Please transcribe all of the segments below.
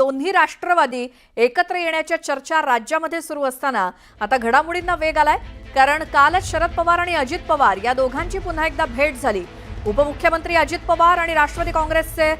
दोन्ही राष्ट्रवादी एकत्र येण्याच्या चर्चा राज्यामध्ये सुरू असताना आता घडामोडींना वेग आलाय. कारण कालच शरद पवार आणि अजित पवार या दोघांची पुन्हा एकदा भेट झाली. उपमुख्यमंत्री अजित पवार आणि राष्ट्रवादी काँग्रेसचे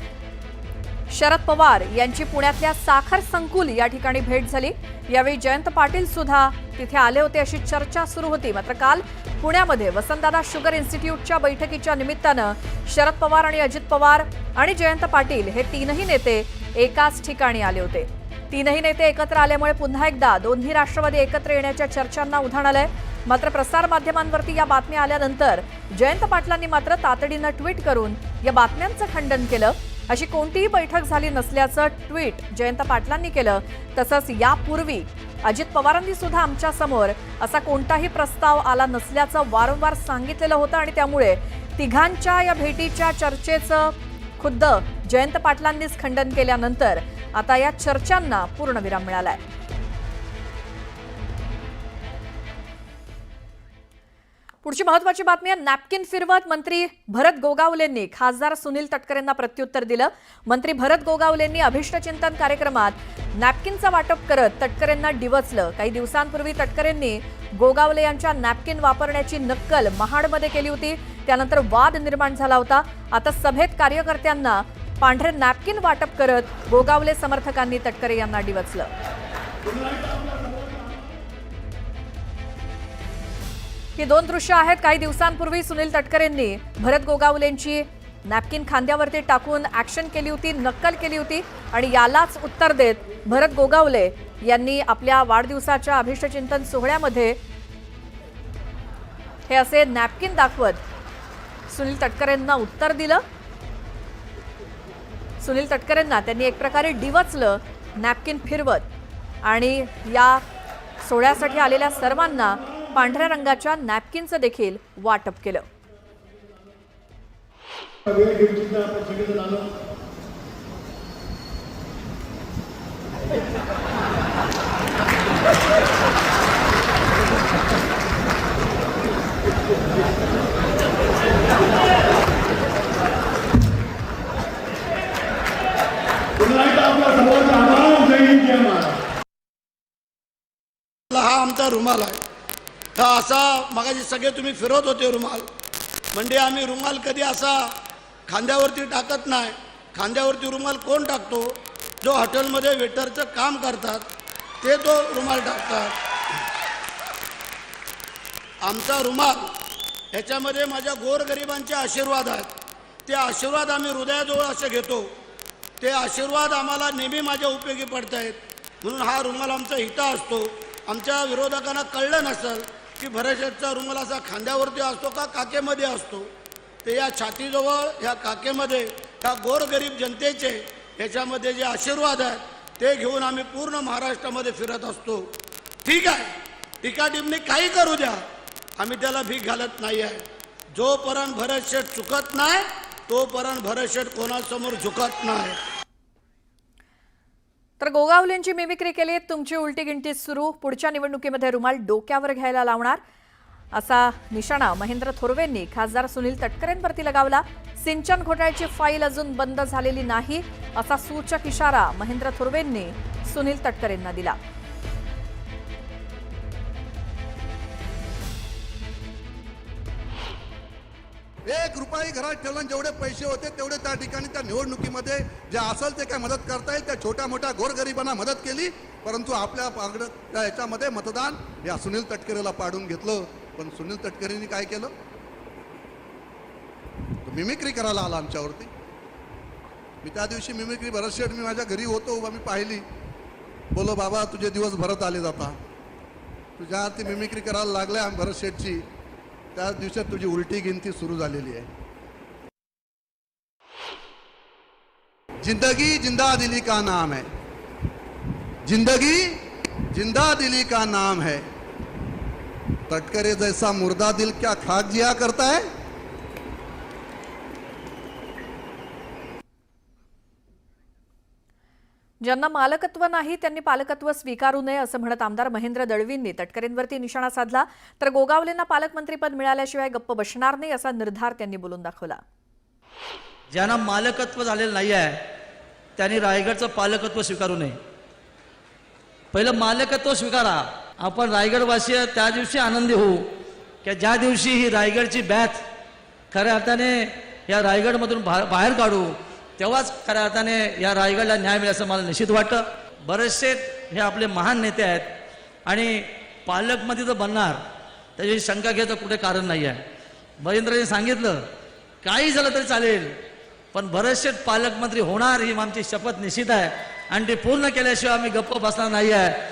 शरद पवार यांची पुण्यातल्या साखर संकुल या ठिकाणी भेट झाली. यावेळी जयंत पाटील सुद्धा तिथे आले होते अशी चर्चा सुरू होती. मात्र काल पुण्यामध्ये वसंतदादा शुगर इन्स्टिट्यूटच्या बैठकीच्या निमित्तानं शरद पवार आणि अजित पवार आणि जयंत पाटील हे तीनही नेते एकाच ठिकाणी आले होते. तीनही नेते एकत्र आल्यामुळे पुन्हा एकदा दोन्ही राष्ट्रवादी एकत्र येण्याच्या चर्चांना उधाण आलंय. मात्र प्रसारमाध्यमांवरती या बातम्या आल्यानंतर जयंत पाटलांनी मात्र तातडीनं ट्विट करून या बातम्यांचं खंडन केलं. अशी कोणतीही बैठक झाली नसल्याचं ट्विट जयंत पाटलांनी केलं. तसंच यापूर्वी अजित पवारांनी सुद्धा आमच्यासमोर असा कोणताही प्रस्ताव आला नसल्याचं वारंवार सांगितलेलं होतं आणि त्यामुळे तिघांच्या या भेटीच्या चर्चेचं खुद्द जयंत पाटलांनीच खंडन केल्यानंतर आता या चर्चांना पूर्णविराम मिळालाय. पुढची महत्वाची बातमी आहे नॅपकिन फिरवत मंत्री भरत गोगावलेंनी खासदार सुनील तटकरेंना प्रत्युत्तर दिलं. मंत्री भरत गोगावलेंनी अभिष्टचिंतन कार्यक्रमात नॅपकिनचं वाटप करत तटकरेंना डिवचलं. काही दिवसांपूर्वी तटकरेंनी गोगावले यांच्या नॅपकिन वापरण्याची नक्कल महाडमध्ये केली होती. त्यानंतर वाद निर्माण झाला होता. आता सभेत कार्यकर्त्यांना पांढरे नॅपकिन वाटप करत गोगावले समर्थकांनी तटकरे यांना डिवचलं. ही दोन दृश्य आहेत. काही दिवसांपूर्वी सुनील तटकरेंनी भरत गोगावलेंची नॅपकिन खांद्यावरती टाकून ऍक्शन केली होती नक्कल केली होती आणि यालाच उत्तर देत भरत गोगावले यांनी आपल्या वाढदिवसाच्या अभिष्टचिंतन सोहळ्यामध्ये हे असे नॅपकिन दाखवत सुनील तटकरेंना उत्तर दिलं. सुनील तटकरेंना त्यांनी एक प्रकारे डिवचलं नॅपकिन फिरवत. आणि या सोहळ्यासाठी आलेल्या सर्वांना पांढऱ्या रंगाच्या नॅपकिनचं देखील वाटप केलं वेळ घेऊन सुद्धा आपण सगळेजण आलो पुन्हा एकदा आपला सर्वांचा आभार जय हिंद जय महाराज हा आमचा रुमाल आहे. हा असा मगाशी सगळे तुम्ही फिरवत होते रुमाल. म्हणजे आम्ही रुमाल कधी असा खांद्यावरती टाकत नाही. खांद्यावरती रुमाल कोण टाकतो? जो हॉटेलमध्ये वेटरचं काम करतात ते तो रुमाल टाकतात. आमचा रुमाल ह्याच्यामध्ये माझ्या गोरगरिबांचे आशीर्वाद आहेत. ते आशीर्वाद आम्ही हृदयाजवळ असे घेतो. ते आशीर्वाद आम्हाला नेहमी माझ्या उपयोगी पडत आहेत म्हणून हा रुमाल आमचा हिता असतो. आमच्या विरोधकांना कळलं नसेल की भरशेटचा रुमाल असा खांद्यावरती असतो का काकेमध्ये असतो? ते या छातीजवळ ह्या काकेमध्ये ह्या गोरगरीब जनतेचे ह्याच्यामध्ये जे आशीर्वाद आहेत ते घेऊन आम्ही पूर्ण महाराष्ट्रामध्ये फिरत असतो. ठीक आहे. टीका काही करू द्या. आम्ही त्याला भीक घालत नाही आहे जोपर्यंत भरत शेठ चुकत नाही तोपर्यंत भरत शेठ कोणासमोर झुकत नाही. तर गोगावलेंची मिमिक्री केली तुमची उलटी गिनती सुरू. पुढच्या निवडणुकीमध्ये रुमाल डोक्यावर घ्यायला लावणार. असा निशाणा महेंद्र थोरवेंनी खासदार सुनील तटकरेंवरती लगावला. सिंचन घोटाळ्याची फाईल अजून बंद झालेली नाही असा सूचक इशारा महेंद्र थोरवेंनी सुनील तटकरेंना दिला. एक रुपयाही घरात ठेवला जेवढे पैसे होते तेवढे त्या ठिकाणी त्या निवडणुकीमध्ये जे असेल ते काय मदत करता येईल? त्या छोट्या मोठ्या गोरगरिबांना मदत केली परंतु आपल्या पागड त्या ह्याच्यामध्ये मतदान या सुनील तटकरेला पाडून घेतलं. पण सुनील तटकरेंनी काय केलं? तो मिमिक्री करायला आला आमच्यावरती. मी त्या दिवशी मिमिक्री भरतशेठ मी माझ्या घरी होतो उभा मी पाहिली. बोलो बाबा तुझे दिवस भरत आले जाता तुझ्या ती मिमिक्री करायला लागल्या भरत त्या दिवसात तुझी उलटी गिनती सुरू झालेली आहे. ज़िंदगी ज़िंदा दिली का नाम है? ज़िंदगी ज़िंदा दिली का नाम है? तटकरे जैसा मुर्दा दिल क्या खाक जिया करता है? ज्यांना मालकत्व नाही त्यांनी पालकत्व स्वीकारू नये असं म्हणत आमदार महेंद्र दळवींनी तटकरेंवरती निशाणा साधला. तर गोगावलेंना पालकमंत्रीपद मिळाल्याशिवाय गप्प बसणार नाही असा निर्धार त्यांनी बोलून दाखवला. ज्यांना मालकत्व झालेलं नाही आहे त्यांनी रायगडचं पालकत्व स्वीकारू नये. पहिलं मालकत्व स्वीकारा. आपण रायगडवासीय त्या दिवशी आनंदी होऊ. की ज्या दिवशी ही रायगडची बॅथ खऱ्या अर्थाने या रायगडमधून बा बाहेर काढू तेव्हाच खऱ्या अर्थाने या रायगडला न्याय मिळेल असं मला निश्चित वाटतं. बरेचसे हे आपले महान नेते आहेत आणि पालकमध्ये जर बनणार त्याची शंका घ्यायचं कुठे कारण नाही आहे. महेंद्रजी सांगितलं काही झालं तरी चालेल पण बरेचसे पालकमंत्री होणार ही आमची शपथ निश्चित आहे आणि ती पूर्ण केल्याशिवाय आम्ही गप्प बसणार नाही आहे.